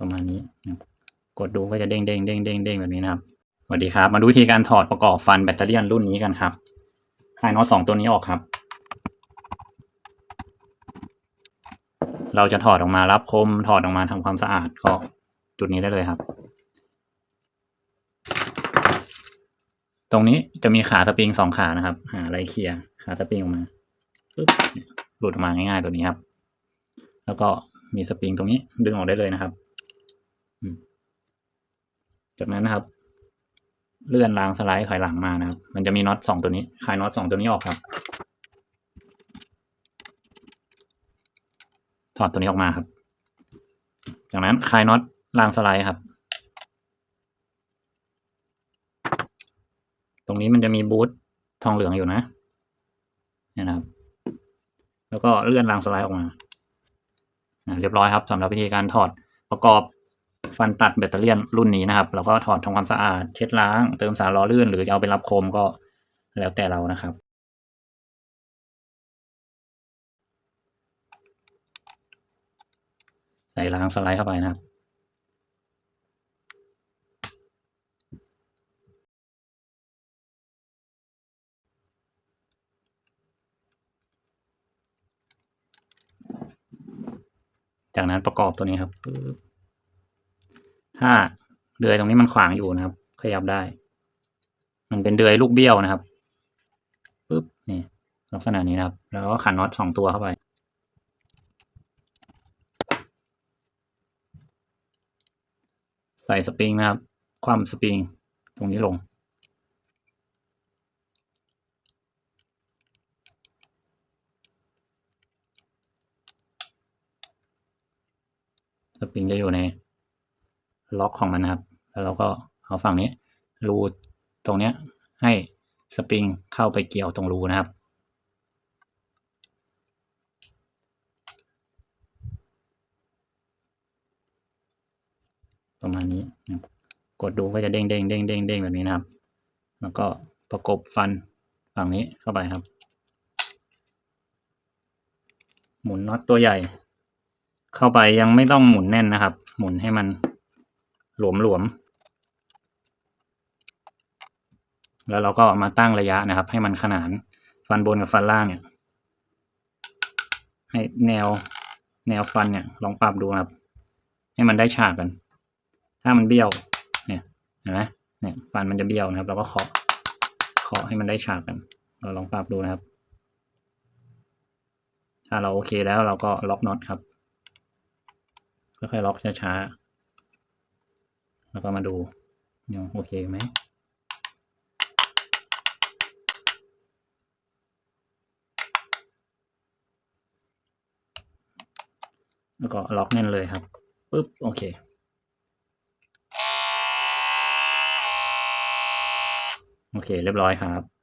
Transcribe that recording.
ประมาณนี้ กดดูก็จะเด้งเด้งเด้งเด้งเด้งแบบนี้นะครับสวัสดีครับ มาดูวิธีการถอดประกอบฟันแบตเตอรี่รุ่นนี้กันครับคลายน็อตสองตัวนี้ออกครับ เราจะถอดออกมารับคม ถอดออกมาทำความสะอาดก็จุดนี้ได้เลยครับ ตรงนี้จะมีขาสปริงสองขานะครับ หาอะไรเคลียร์ขาสปริงออกมาหลุดออกมาง่ายๆตัวนี้ครับ แล้วก็มีสปริงตรงนี้ดึงออกได้เลยนะครับ จากนั้นนะครับ เลื่อนรางสไลด์ถอยหลังมานะครับ มันจะมีน็อตสองตัวนี้คลายน็อตสองตัวนี้ออกครับ ถอดตัวนี้ออกมาครับ จากนั้นคลายน็อตรางสไลด์ครับ ตรงนี้มันจะมีบูททองเหลืองอยู่นะนี่นะครับ แล้วก็เลื่อนรางสไลด์ออกมาเรียบร้อยครับสำหรับวิธีการถอดประกอบ ฟันตัดแบตเตอรี่รุ่นนี้นะครับ แล้วก็ถอดทำความสะอาด เช็ดล้าง เติมสารล้อลื่น หรือจะเอาไปรับโคมก็แล้วแต่เรานะครับ ใส่รางสไลด์เข้าไปนะครับจากนั้นประกอบตัวนี้ครับ ถ้าเดือยตรงนี้มันขวางอยู่นะครับ ขยับได้ มันเป็นเดือยลูกเบี้ยวนะครับปึ๊บนี่ลักษณะนี้นะครับ แล้วก็ขันน็อตสองตัวเข้าไป ใส่สปริงนะครับ ความสปริงตรงนี้ลง สปริงจะอยู่ใน ล็อกของมันนะครับ แล้วเราก็เอาฝั่งนี้รูตรงเนี้ยให้สปริงเข้าไปเกี่ยวตรงรูนะครับ ประมาณนี้กดดูก็จะเด้งเด้งเด้งเด้งเด้งแบบนี้นะครับ แล้วก็ประกบฟันฝั่งนี้เข้าไปครับ หมุนน็อตตัวใหญ่ เข้าไปยังไม่ต้องหมุนแน่นนะครับ หมุนให้มัน หลวมหลวมๆแล้วเราก็มาตั้งระยะนะครับ ให้มันขนานฟันบนกับฟันล่างเนี่ย ให้แนวแนวฟันเนี่ย ลองปรับดูครับ ให้มันได้ฉากกัน ถ้ามันเบี้ยว เนี่ยเห็นไหมเนี่ย ฟันมันจะเบี้ยวนะครับ เราก็เคาะเคาะให้มันได้ฉากกัน เราลองปรับดูนะครับ ถ้าเราโอเคแล้วเราก็ล็อกน็อตครับค่อยๆล็อกช้าๆ แล้วก็มาดูยังโอเคไหมแล้วก็ล็อกแน่นเลยครับปึ๊บโอเค โอเค เรียบร้อยครับ